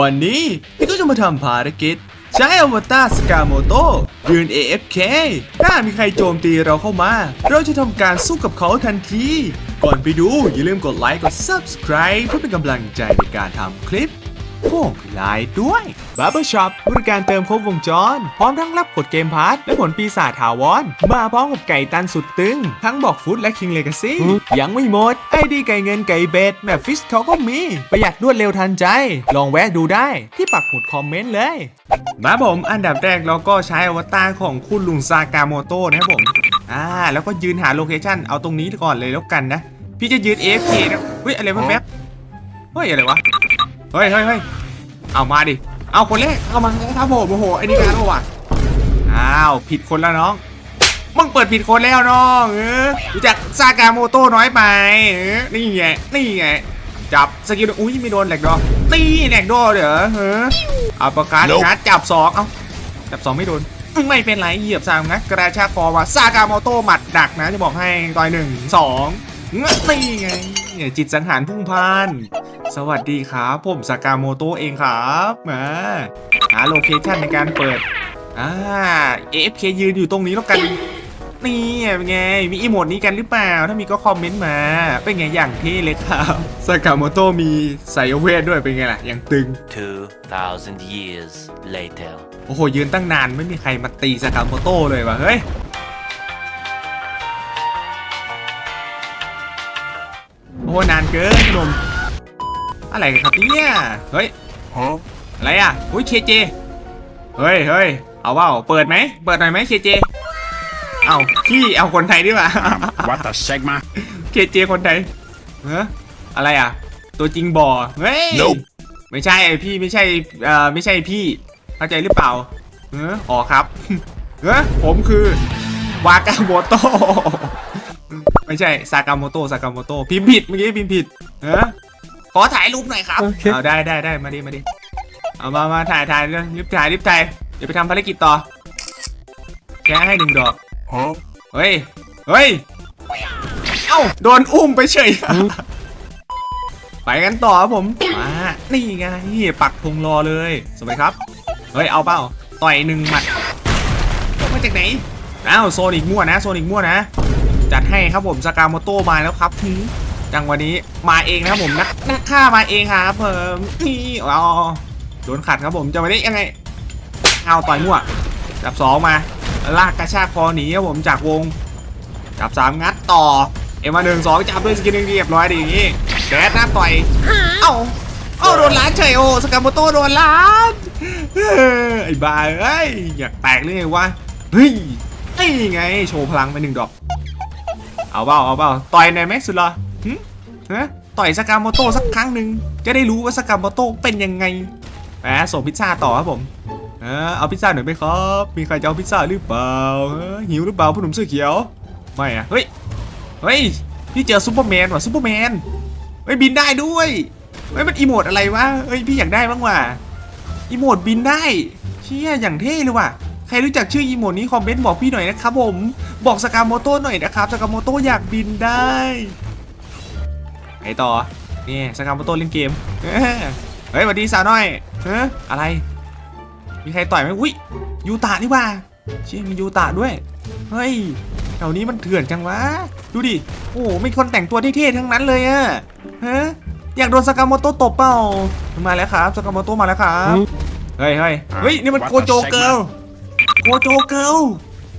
วันนี้พี่ก็จะมาทำภารกิจ ใช้อวตารสกาโมโตยืน AFK ถ้ามีใครโจมตีเราเข้ามา เราจะทำการสู้กับเขาทันที ก่อนไปดูอย่าลืมกดไลค์กด Subscribe เพื่อเป็นกำลังใจในการทำคลิป พวกไลน์ด้วย Barbershop บริการเติมครบวงจร พร้อมทั้งรับกดเกมพาร์ทและผลปีศาจถาวร มาพร้อมกับไก่ตันสุดตึง ทั้งบอกฟุตและ King Legacy ยังไม่หมด ไอดีไก่เงินไก่เบ็ดแบบฟิชเขาก็มี ประหยัดรวดเร็วทันใจ ลองแวะดูได้ที่ปักหมุดคอมเมนต์เลย มาผมอันดับแรกเราก็ใช้อวตารของคุณลุงซากาโมโตนะครับผมอ่าแล้วก็ยืนหาโลเคชั่นเอาตรงนี้ก่อนเลยแล้วกันนะ พี่จะยืน AFK นะเฮ้ยอะไรแป๊บเฮ้ยอะไรวะ เฮ้ยเฮ้ยเฮ้ยเอามาดิ เอาคนแรกเอามาครับผมโอ้โหไอ้นี่การว่ะอ้าวผิดคนแล้วน้องมึงเปิดผิดคนแล้วน้องเออรู้จักซากาโมโต้น้อยไปเออนี่ไงนี่ไงจับสกิลอุ้ยไม่โดนแหลกดอตีแหลกดอเดี๋ยวเออเอาประกาศงัดจับสองเอาจับสองไม่โดนไม่เป็นไรเหยียบสามงัดกระชากคอว่าซากาโมโต้หมัดดักนะจะบอกให้ต่อยหนึ่งสองนี่ไงเนี่ยจิตสังหารพุ่งพล่าน สวัสดีครับผมสากาโมโตะเองครับมาหาโลเคชันในการเปิดอ่า AFK ยืนอยู่ตรงนี้แล้วกัน นี่เป็นไง มีอีโมดนี้กันหรือเปล่า ถ้ามีก็คอมเมนต์มา เป็นไงอย่างเท่เลยครับสากาโมโตะมีไซเวทด้วยเป็นไงล่ะอย่างตึง 2,000 years later. โอ้โห ยืนตั้งนานไม่มีใครมาตีสากาโมโตะเลยว่ะ เฮ้ยโอ้โหนานเกินหนุ่ม อะไรกันครับเนี่ยเฮ้ยอะไรอะอุ้ยเคเจเฮ้ยเฮ้ยเอาเปล่าเปิดไหมเปิดหน่อยไหมเคเจเอาพี่เอาคนไทยดีกว่า What the Sigma? เคเจคนไทยเฮ้ออะไรอะ ตัวจริงบอเฮ้ย Nope ไม่ใช่พี่ไม่ใช่เอ่อไม่ใช่พี่เข้าใจหรือเปล่าเอออ๋อครับเออผมคือวากาโมโตไม่ใช่ซากาโมโตซากาโมโตพิมพ์ผิดเมื่อกี้พิมพ์ผิดเออ ขอถ่ายรูปหน่อยครับ โอเค เอาได้ได้ได้มาดิมาดิเอามามาถ่ายถ่ายเรื่องรีบถ่ายรีบถ่ายเดี๋ยวไปทำภารกิจต่อแค่ให้หนึ่งดอก Huh? เฮ้ยเฮ้ยเอ้าโดนอุ้มไปเฉยไปกันต่อครับผมมานี่ไงปักธงรอเลยสวัสดีครับเฮ้ยเอาเปล่าต่อยหนึ่งหมัดมาจากไหนอ้าวโซนิกมั่วนะโซนิกมั่วนะ จัดให้ครับผมสกาโมโตมาแล้วครับหืม จังวันนี้มาเองนะครับผมนักนักฆ่ามาเองครับเพิ่มนี่เอาโดนขัดครับผมจังวันนี้ยังไงเอาต่อยมั่วจับสองมาลากกระชากคอหนีครับผมจากวงจับสามงัดต่อเอ็มมาหนึ่งสองจับด้วยสกิลหนึ่งเรียบร้อยดีอย่างงี้แดดหน้าต่อยเอ้าเอ้าโดนล้านเฉยโอสกาโมโตโดนล้านไอ้บ้าเอ้ยอยากแตกเลยไงวะเฮ้ยนี่ไงโชว์พลังไปหนึ่งดอกเอาเปล่าเอาเปล่าต่อยหน่อยไหมสุดเหรอ หึฮะต่อยสกาโมโตสักครั้งหนึ่งจะได้รู้ว่าสกาโมโตเป็นยังไงแหมส่งพิซซ่าต่อครับผมเออเอาพิซซ่าหน่อยไหมครับ มีใครจะเอาพิซซ่าหรือเปล่าหิวหรือเปล่าผู้หนุ่มเสื้อเขียว ไม่อะเฮ้ย เฮ้ย พี่เจอซูเปอร์แมนว่ะซูเปอร์แมนเฮ้ยบินได้ด้วยเฮ้ยมันอีโมดอะไรวะเฮ้ยพี่อยากได้บ้างว่ะอีโมดบินได้ เชี่ยอย่างเท่เลยว่ะ ใครรู้จักชื่ออีโมดนี้คอมเมนต์บอกพี่หน่อยนะครับผม บอกสกาโมโต้หน่อยนะครับสกาโมโต้อยากบินได้ ไอต่อ นี่สกาโมโต้เล่นเกมเอ้ยเฮ้ยสวัสดีสาวน้อยเฮ้ยอะไร มีใครต่อยไหมอุ้ยยูตะนี่ว่าเชี่ยมียูตะด้วย เฮ้ยแถวนี้มันเถื่อนจังวะ ดูดิ โอ้โหมีคนแต่งตัวเท่ๆทั้งนั้นเลยอะฮะอยากโดนสกาโมโตะตบเปล่า มาแล้วครับสกาโมโตะมาแล้วครับ เฮ้ยเฮ้ยเฮ้ยนี่มัน What โก the โจเกิลโกโจเกิล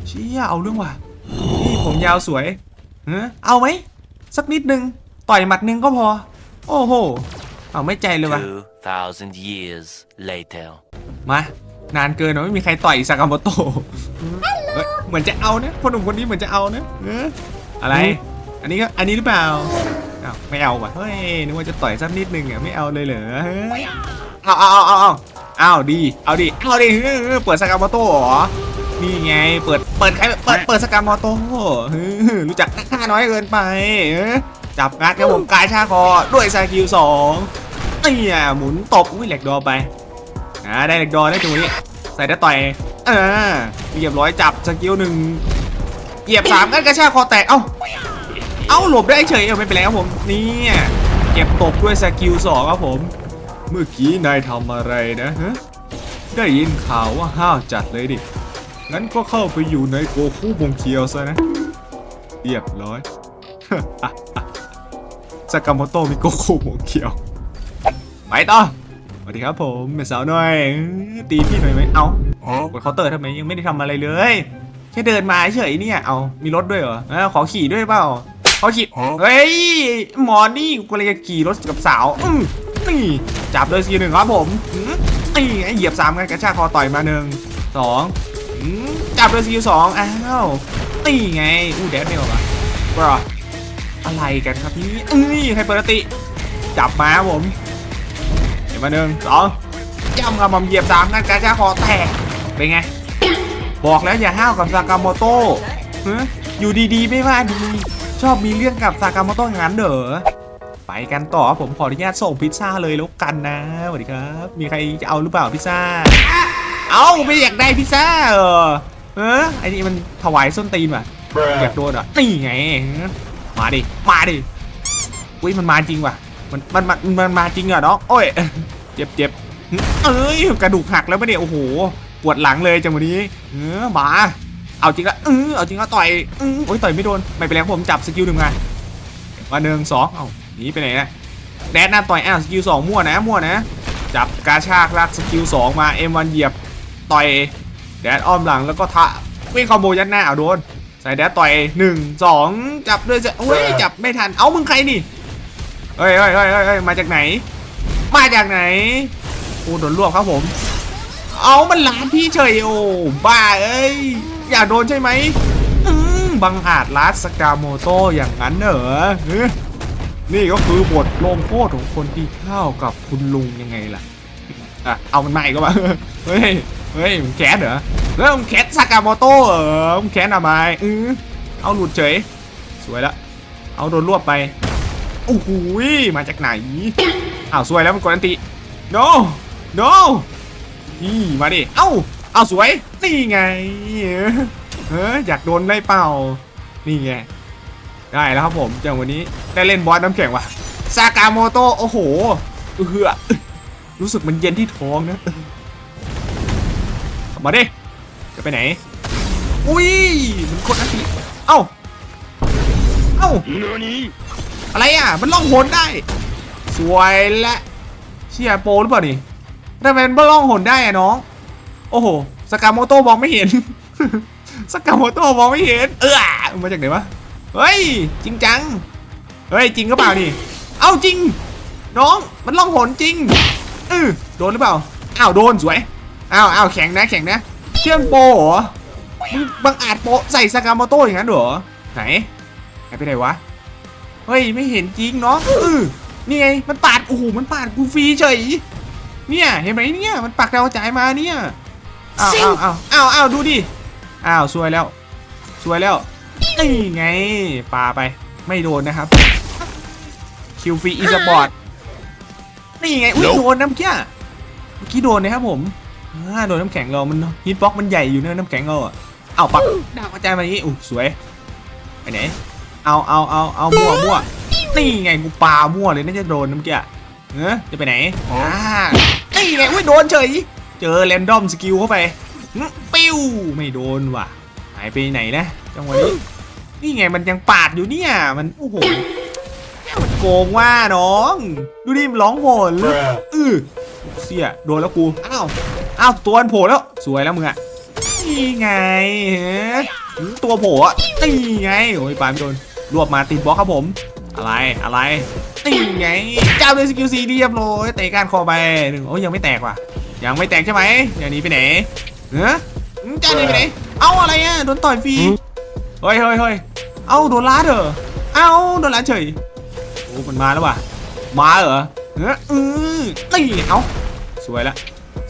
เชี่ยเอาเรื่องว่ะนี่ผมยาวสวย เออเอาไหมสักนิดนึง ต่อยหมัดนึงก็พอ โอ้โห เอาไม่ใจเลยว่ะ2,000 years later. มา นานเกินนะไม่มีใครต่อยสากาโมโตะเฮ้ยเหมือนจะเอานะคนหนุ่มคนนี้เหมือนจะเอานะเอออะไร อันนี้ก็อันนี้หรือเปล่าอ้าวไม่เอาว่ะเฮ้ยนึกว่าจะต่อยสักนิดนึงอะไม่เอาเลยเหรอเฮ้ยเอาเอาเอาเอาเอาเอาดีเอาดิเอาดิเออเออเปิดสากาโมโตะเหรอนี่ไงเปิดเปิดใครเปิดเปิดสากาโมโตะเออรู้จักค่าน้อยเกินไปเออ จับงัดครับผมกายชาคอด้วยสกิลสองเนี่ยหมุนตบอุ้ยแหลกดอไปอ่าได้เหล็กดอได้ตรงนี้ใส่ได้ต่อยเออเรียบร้อยจับสกิลหนึ่งเหยียบสามกันกระชากคอแตกเอ้าเอ้าหลบได้เฉยเอาไม่เป็นไรครับผมนี่เก็บตกด้วยสกิลสองครับผม เมื่อกี้นายทำอะไรนะฮะได้ยินข่าวว่าห้าวจัดเลยดิงั้นก็เข้าไปอยู่ในโกคูบงเคียวซะนะ เรียบร้อย สากาโมโตะมิโกคูบงเคียวไปต่อสวัสดีครับผมเป็นสาวน้อยอื้อตีพี่หน่อยไหมเอากดเคาน์เตอร์ทำไมยังไม่ได้ทำอะไรเลยแค่เดินมาเฉยเนี่ยเอามีรถด้วยเหรอเออขอขี่ด้วยเปล่าขอขี่เฮ้ยหมอนี่กูเลยจะขี่รถกับสาวอืมนี่จับเลยซีหนึ่งครับผมอืมนี่ไงเหยียบสามกันกระชากคอต่อยมาหนึ่งสองอืมจับเลยซีสองอ้าวนี่ไงอู้แดดไม่ออกอะบรอ อะไรกันครับนี่นี่ใครเปิดติ จับมาผมเห็นมาหนึ่งสองย่ำกับผมเหยียบสามกันกระชากคอแตกเป็นไง บอกแล้วอย่าห้าวกับซากาโมโต้ฮะอยู่ดีๆ ไม่ว่าดี ชอบมีเรื่องกับซากาโมโต้ย่างนั้นเด้อไปกันต่อผมขออนุญาตส่งพิซซ่าเลยแล้วกันนะสวัสดีครับ มีใครจะเอาหรือเปล่าพิซซ่า เอาไม่อยากได้พิซซ่าเออเออไอ้นี่มันถวายส้นตีนว่ะอยากโดนอะนี่ไง มาดิ มาดิ อุ้ยมันมาจริงว่ะ มันมันมันมันมาจริงอะเนาะโอ้ย เจ็บเจ็บเอ้ยกระดูกหักแล้วปะเนี่ยโอ้โห ปวดหลังเลยจังวันนี้เออมา เอาจริงละเออเอาจริงละต่อยเออโอ้ยต่อยไม่โดน ไม่เป็นไรผมจับสกิลหนึ่งมามาหนึ่งสองเอ้าหนีไปไหนนะแดดหน้าต่อยอ้าวสกิลสองมั่วนะมั่วนะ จับกาชากลากสกิลสองมาเอ็มวันเหยียบต่อยแดดอ้อมหลังแล้วก็ทะวิ่งคอมโบยัดหน้าเอาโดน ใส่แดดต่อยหนึ่งสองจับด้วยจะโอ้ยจับไม่ทัน เอามึงใครนี่เฮ้ยเฮ้ยเฮ้ยเฮ้ยเฮ้ยมาจากไหน มาจากไหนโอ้โดนรวบครับผม เอามันล้านพี่เฉยโอ้บ้าเอ้ยอยากโดนใช่ไหมอืมบังอาจลัดสกาโมโตอย่างนั้นเหรอเฮ้ยนี่ก็คือบทลงโทษของคนที่เข้ากับคุณลุงยังไงล่ะอะเอามันมาอีกก็มาเฮ้ย เฮ้ยมึงแคสเหรอแล้วมึงแคสสากาโมโตเหรอมึงแคสทำไมอือเอาหลุดเฉย สวยละ เอาโดนรวบไปโอ้โหมาจากไหนอ้าวสวยแล้วมันกดอันติ no no นี่มาดิ เอ้า เอาสวย นี่ไง เอออยากโดนได้เปล่า นี่ไง ได้แล้วครับผมจากวันนี้ได้เล่นบอสน้ำแข็งว่ะ ซากาโมโตโอ้โหเอือรู้สึกมันเย็นที่ท้องนะ มาดิจะไปไหน อุ้ยมันกดอันติเอ้า เอ้า อะไรอะ มันล่องหนได้ สวยและเชียโปรหรือเปล่านี่ทำไมมันล่องหนได้อะน้อง โอ้โห สกาโมโตมองไม่เห็น สกาโมโตมองไม่เห็น เออมาจากไหนวะ เฮ้ย จริงจัง เฮ้ย จริงก็เปล่านี่ เอ้าจริง น้อง มันล่องหนจริงเออโดนหรือเปล่า อ้าว โดน สวย อ้าวอ้าวแข็งนะแข็งนะเชื่อมโปรเหรอมึงบังอาจโปะใส่สกาโมโตอย่างนั้นเหรอไหนหายไปไหนวะเฮ้ยไม่เห็นจริงเนาะเออนี่ไงมันปาดโอ้โหมันปาดกูฟรีเฉยเนี่ยเห็นไหมเนี่ยมันปักดาวจ่ายมาเนี่ยอ้าวอ้าวอ้าวอ้าวอ้าวดูดิอ้าวซวยแล้วซวยแล้วนี่ไงปาไปไม่โดนนะครับคิวฟรีอีสปอร์ตนี่ไงอุ้ยโดนน้ำเกี้ยเมื่อกี้โดนนะครับผม อ่าโดนน้ำแข็งเรา มันฮิตบ็อกมันใหญ่อยู่เนอะน้ำแข็งเราอะเอาปักดาวกระจายมาอย่างนี้อู้สวยไปไหนเอาเอาเอาเอามั่วมั่วนี่ไงกูปามั่วเลยน่าจะโดนน้ำเกี้ยเออจะไปไหนอ่านี่ไงอุ้ยโดนเฉย เจอแรนดอมสกิลเข้าไปอื้อปิ้วไม่โดนว่ะหายไปไหนนะจังหวะนี้นี่ไงมันยังปาดอยู่เนี่ยมันโอ้โหมันโกงว่าน้อง ดูดิมันร้องโหนเลยเออเสียโดนแล้วกูอ้าว อ้าวตัวมันโผล่แล้วสวยแล้วมึงอะนี่ไงเฮ้ยตัวโผล่อะนี่ไงโอ้ยปามโดนรวบมาติดบล็อกครับผม อะไรอะไรนี่ไงเจ้าด้วยสกิลซีเรียบร้อยเตะก้านคอไปหนึ่งโอ้ยยังไม่แตกว่ะ ยังไม่แตกใช่ไหมอย่างนี้ไปไหนเฮ้ยเจ้าหนี้ไปไหนเอาอะไรอะโดนต่อยฟรีเฮ้ยเฮ้ยเฮ้ยเอาโดนล้าเหรอเอาโดนล้าเฉยโอ้มันมาแล้วว่ะมาเหรอเฮ้ยอือนี่เอาสวยละ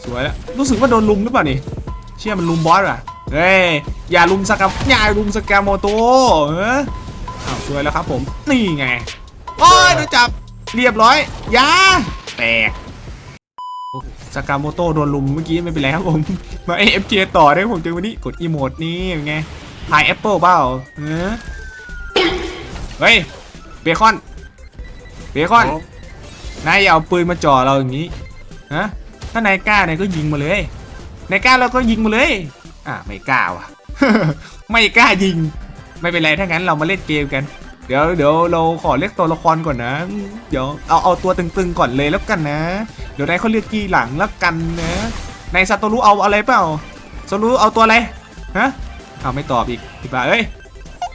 สวยละรู้สึกว่าโดนลุมหรือเปล่านี่เชื่อมันลุมบอสว่ะเฮ้ยอย่าลุมสกามอย่าลุมสกามโมโตเอออ้าวสวยแล้วครับผมนี่ไงโอ้ยโดนจับเรียบร้อยอยาแตกโอ้สกามโมโตโดนลุมเมื่อกี้ไม่เป็นไรครับผมมาเอฟเต่อได้ผมเจอวันนี้กดอีโมดนี่เป็นไงพายแอปเปิลเปล่าเออเฮ้ยเบคอนเบคอนนายอย่าเอาปืนมาจ่อเราอย่างนี้ฮะ ถ้านายกล้า นายก็ยิงมาเลย นายกล้าเราก็ยิงมาเลย อะไม่กล้าว่ะ ไม่กล้ายิง ไม่เป็นไร ถ้างั้นเรามาเล่นเกมกัน เดี๋ยวเดี๋ยวเราขอเรียกตัวละครก่อนนะ เดี๋ยวเอาเอาตัวตึงๆก่อนเลยแล้วกันนะ เดี๋ยวนายเขาเรียกกีหลังแล้วกันนะนายซาโตรุเอาอะไรเปล่าซาโตรุเอาตัวอะไร ฮะ เอาไม่ตอบอีกพี่บ้าเอ้ย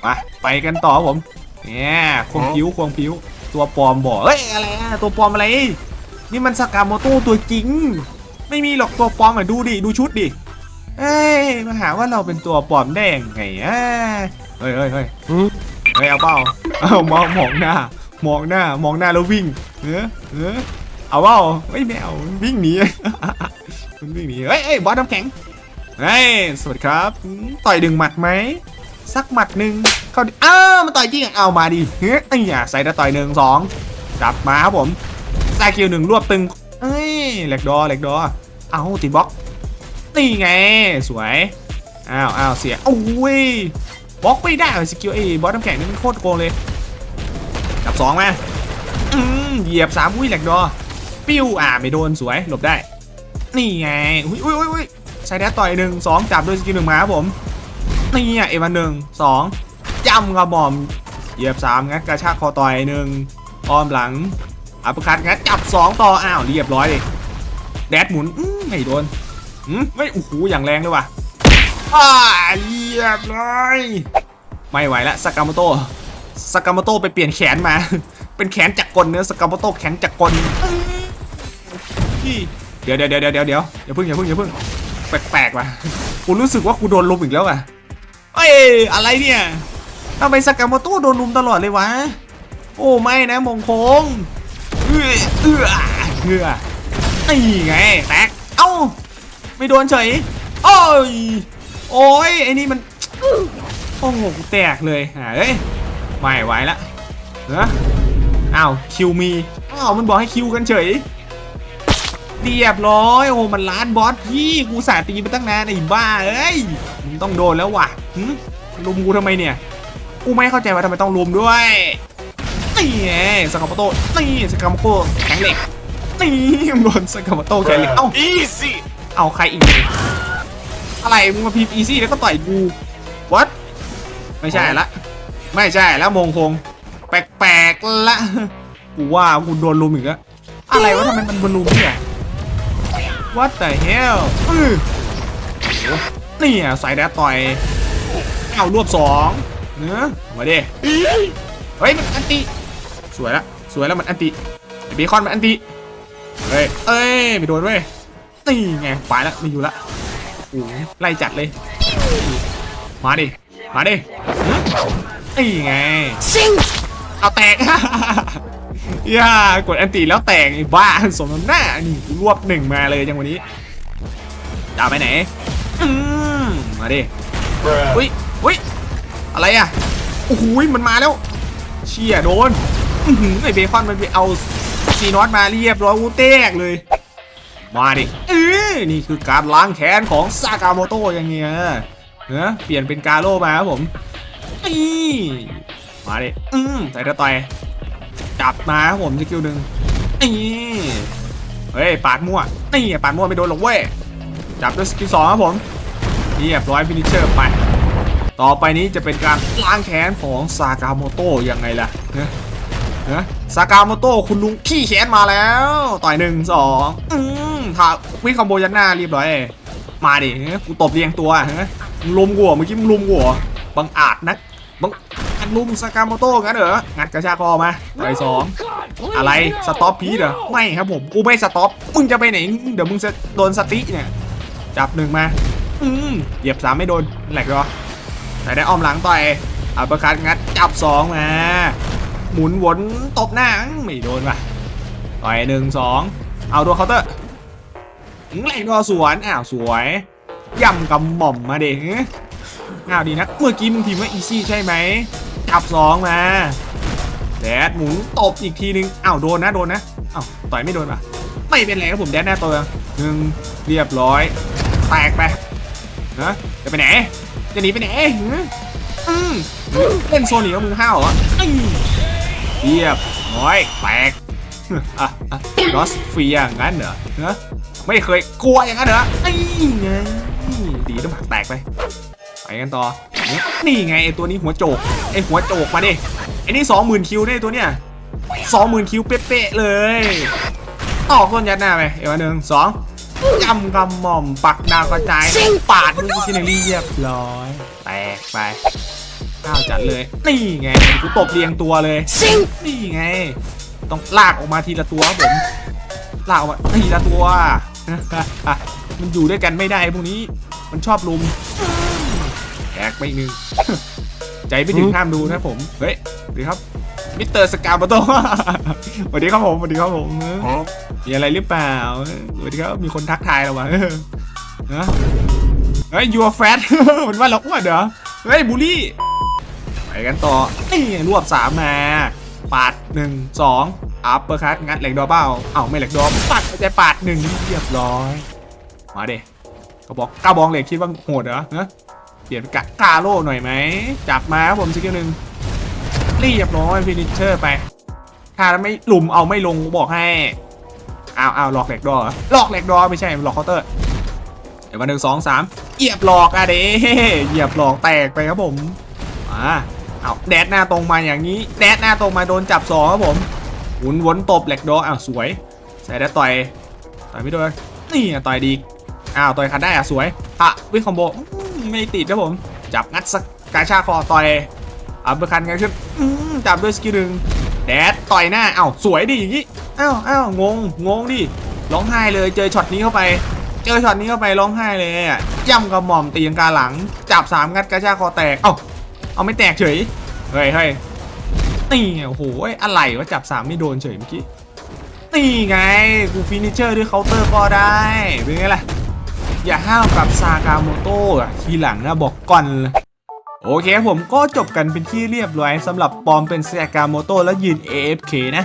มาไปกันต่อผมเนี่ยควงผิวควงผิว ตัวปลอมบอกเอ้ยอะไรอะตัวปลอมอะไร นี่มันสากาโมโต้ตัวจริง ไม่มีหรอกตัวปลอมอะดูดิ ดูชุดดิ เอ้ยมาหาว่าเราเป็นตัวปลอมได้ยังไงอะเฮ้ยเฮ้ยเฮ้ยอืมเฮ้ยเอาเปล่าเอามองมองหน้า มองหน้า มองหน้าแล้ววิ่ง เออเออเอาเปล่าเฮ้ยไม่เอาวิ่งหนีมันวิ่งหนีเฮ้ยเฮ้ยบอสน้ำแข็งเฮ้ยสวัสดีครับอืมต่อยดึงหมัดไหมสักหมัดหนึ่งเข้าดิอ้าวมาต่อยจริงอะเอามาดิเฮ้ยไอ้เหี้ยใส่ตะต่อยหนึ่งสองจับมาครับผม ใส่คิวหนึ่งรวบตึง เอ้ยแหลกดอแหลกดอ เอาติดบล็อกนี่ไง สวย อ้าวอ้าวเสียโอ้ยบล็อกไม่ได้สกิลไอ้บอสน้ำแข็งนี่มันโคตรโกงเลยจับสองมาอืมเหยียบสามอุ้ยแหลกดอ ปิ้วอ่าไม่โดนสวยหลบได้ นี่ไงอุ้ยอุ้ยอุ้ยใช้แดดต่อยหนึ่งสองจับด้วยสกิลหนึ่งมาครับผม นี่อะเอวันหนึ่งสองจำกระหม่อม เหยียบสามงัดกระชากคอต่อยหนึ่งอ้อมหลัง อัปคัดงัดจับสองต่ออ้าวเรียบร้อยเลยแดดหมุนมไม่โดนอืมไม่โอ้โหอย่างแรงเลยว่ะอ่าเรียบร้อย ไม่ไหวล้วสากาโมโตสากาโมโตไปเปลี่ยนแขนมา เป็นแขนจักรกลเนื้อสากาโมโตแขนจักรกลเดี๋ยวเดี๋ยวเดี๋ยวเดี๋ยวเดี๋ยวอย่าเพิ่งอย่าเพิ่งอย่าเพิ่งแปลกๆว่ะกูรู้สึกว่ากูโดนลุมอีกแล้วอะเอ้ยอะไรเนี่ยทำไมสากาโมโตโดนลุมตลอดเลยวะ โอ้ไม่นะมงคง เอื้อเอื้อเอื้อนี่ไงแตกเอ้าไม่โดนเฉยโอ้ยโอ้ยไอ้นี่มันโอ้โหแตกเลยอ่าเอ้ยไม่ไหวละเนออ้าวคิวมีอ้าวมันบอกให้คิวกันเฉยเรียบร้อยโอ้โหมันล้านบอสพี่กูสาตีมาตั้งนานไอ้บ้าเอ้ยมึงต้องโดนแล้วว่ะหึลุมกูทำไมเนี่ยกูไม่เข้าใจว่าทำไมต้องลุมด้วย นี่ไงสกามโตนี่สกามโตแข็งเหล็กนี่โดนสกามโตแข็งเหล็กเอ้า Easy! เอาใครอีกเนี่ยอะไรมึงมาพิมพ์อีซี่แล้วก็ต่อยกูวัดไม่ใช่ละ ไม่ใช่แล้วมงคง แปลกๆละกูว่ากูโดนลุมอีกแล้วอะไรวะทำไมมันบนลุมเนี่ย What the hell อื้อโอ้นี่อะใส่แดดต่อย เอารวบสองเนื้อมาดิ เฮ้ย มันอันติส วยละสวยแล้วมันอันติไอ้เบคอนมันอันติเฮ้ยเอ้ยไม่โดนเว้ยนี่ไงไปแล้วไม่อยู่ละโอ้โหไล่จัดเลย มาดิมาดินี่ไงซิงเอาแตกย่ากดอันตีแล้วแตกไอ้บ้าสมน้ำหน้านี่กูรวบหนึ่งมาเลยจังวันนี้จะเอาไปไหนอืมมาดิอุ้ยอุ้ยอะไรอะโอ้โหมันมาแล้ว เชี่ยโดน อื้อหือไอเบคอนมันไปเอาซีนอตมาเรียบร้อยกูแตกเลย มาดิเออนี่คือการล้างแค้นของซากาโมโตะอย่างเงี้ยเนอะเปลี่ยนเป็นกาโร่มาครับผมนี่มาดิอืมใส่ตะต่อยจับมาครับผมสกิลหนึ่งนี่เฮ้ยปาดมั่วนี่ปาดมั่วไม่โดนหรอกเว้ยจับด้วยสกิลสองครับผมเรียบร้อยฟินิชเชอร์ไป ต่อไปนี้จะเป็นการล้างแค้นของซากาโมโตะยังไงล่ะเนอะ นะซากาโมโตะคุณลุงขี้แค้นมาแล้ว ต่อยหนึ่งสองอืมถาวิ่งคอมโบยันหน้ารีบร้อย มาดิกูตบเรียงตัวฮะลุมกูเหรอเมื่อกี้มึงลุมกูเหรอบังอาจนักบังอาจลุมซากาโมโตะงั้นเหรองัดกระชากคอมาต่อยสองอะไรสต็อปพีดเหรอไม่ครับผมกูไม่สต็อปมึงจะไปไหนเดี๋ยวมึงจะโดนสติเนี่ยจับหนึ่งมาอืมเหยียบสามไม่โดนแหลกเหรอแต่ได้อ้อมหลังต่อยอัปเปอร์คัตงัดจับสองมา หมุนวนตบหน้าไม่โดนว่ะต่อยหนึ่งสองเอาตัวเคาน์เตอร์แรงก็สวนอ้าวสวยย่ำกำหม่อมมาเด็กอ้าวดีนะเมื่อกี้มึงพิมว่าอีซี่ใช่ไหมจับสองมาแดดหมุนตบอีกทีนึงอ้าวโดนนะโดนนะอ้าวต่อยไม่โดนป่ะไม่เป็นไรครับผมแดดหน้าตัวหนึ่งเรียบร้อยแตกไปนะจะไปไหนจะหนีไปไหนอืมเล่นโซนหนีกับมึงห้าวเหรอ เรียบร้อยแตกอะอะลอสเฟียงั้นเหรอฮะไม่เคยกลัวอย่างนั้นเหรอไอ้ไงดีต้องผักแตกไปไปกันต่อ นี่ไงไอตัวนี้หัวโจกไอหัวโจกมาดิไอนี่สองหมื่นคิวได้ตัวเนี้ยสองหมื่นคิวเป๊ะๆเลยออกต้นยัดหน้าไปเอวหนึ่งสองยำกำหม่อมปักดาวกระจายปาดมือกินอย่งเรียบร้อย แตกไป ข้าวจัดเลย นี่ไงกูตบเรียงตัวเลยนี่ไง ต้องลากออกมาทีละตัวครับผม ลากออกมาทีละตัว มันอยู่ด้วยกันไม่ได้พวกนี้ มันชอบลุมแตกไปอีกหนึ่งใจไม่ถึงห้ามดูนะผม เฮ้ยสวัสดีครับ มิสเตอร์สกา b โตสวัสดีครับผมสวัสดีครับผมมีอะไรหรือเปล่าสวัสดีครับ มีคนทักทายเราวะนะเฮ้ย you are fat มันว่าเราอ้วนเหรอ เฮ้ยบูลลี่ ไปกันต่อนี่รวบสามมาปาดหนึ่งสองอัปเปอร์คัตงัดเหล็กดอเบ้าเอ้าไม่เหล็กดอปัดไปใจปาดหนึ่งเรียบร้อย มาเด็กระบอกกระบองเหล็กคิดว่าโหดเหรอฮะเปลี่ยนกะกาโร่หน่อยไหมจับมาครับผมสกิลหนึ่งเรียบร้อยฟินิชเชอร์ไป ถ้าไม่หลุมเอาไม่ลงบอกให้เอาวอ้าหลอกเหล็กดอหรอหลอกเหล็กดอไม่ใช่หลอกเคาน์เตอร์เดี๋ยวมาหนึ่งสองสามเหยียบหลอกอะเด้เหยียบหลอกแตกไปครับผมมา เอาแดดหน้าตรงมาอย่างนี้ แดดหน้าตรงมาโดนจับสองครับผมหมุนวนตบเหลกดออ้าวสวย ใส่ได้ต่อยต่อยไม่โดนนี่อะต่อยดีอ้าวต่อยคันได้อะสวยฮะวิ่งคอมโบไม่ติดครับผม จับงัดสกกาชาคอต่อยอัปเปอร์คันกันขึ้นจับด้วยสกิลหนึ่งแดดต่อยหน้าอ้าวสวยดิอย่างนี้อ้าวอ้าวงงงงดิร้องไห้เลยเจอช็อตนี้เข้าไปเจอช็อตนี้เข้าไปร้องไห้เลยอะย่ำกระหม่อมตีลังกาหลัง จับสามงัดกระชากคอแตกเอ้า เอาไม่แตกเฉย เฮ้ยเฮ้ยนี่ไงโอ้โหอะไรวะจับสามไม่โดนเฉยเมื่อกี้ นี่ไง กูฟินิชเชอร์ด้วยเคาน์เตอร์ก็ได้ เป็นไงล่ะ อย่าห้าวกับซากาโมโต้อะทีหลังนะบอกก่อนเลยโอเคผมก็จบกันเป็นที่เรียบร้อยสำหรับปอมเป็นซากาโมโต้และยืน AFK นะ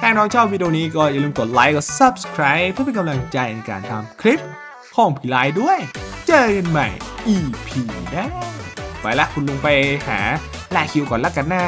ถ้าน้องชอบวิดีโอนี้ก็อย่าลืมกดไลค์กด Subscribe เพื่อเป็นกำลังใจในการทำคลิปของผีไลด้วย เจอกันใหม่ EP หนะ ไปละคุณลุงไปหาลาคิวก่อนละกันนะ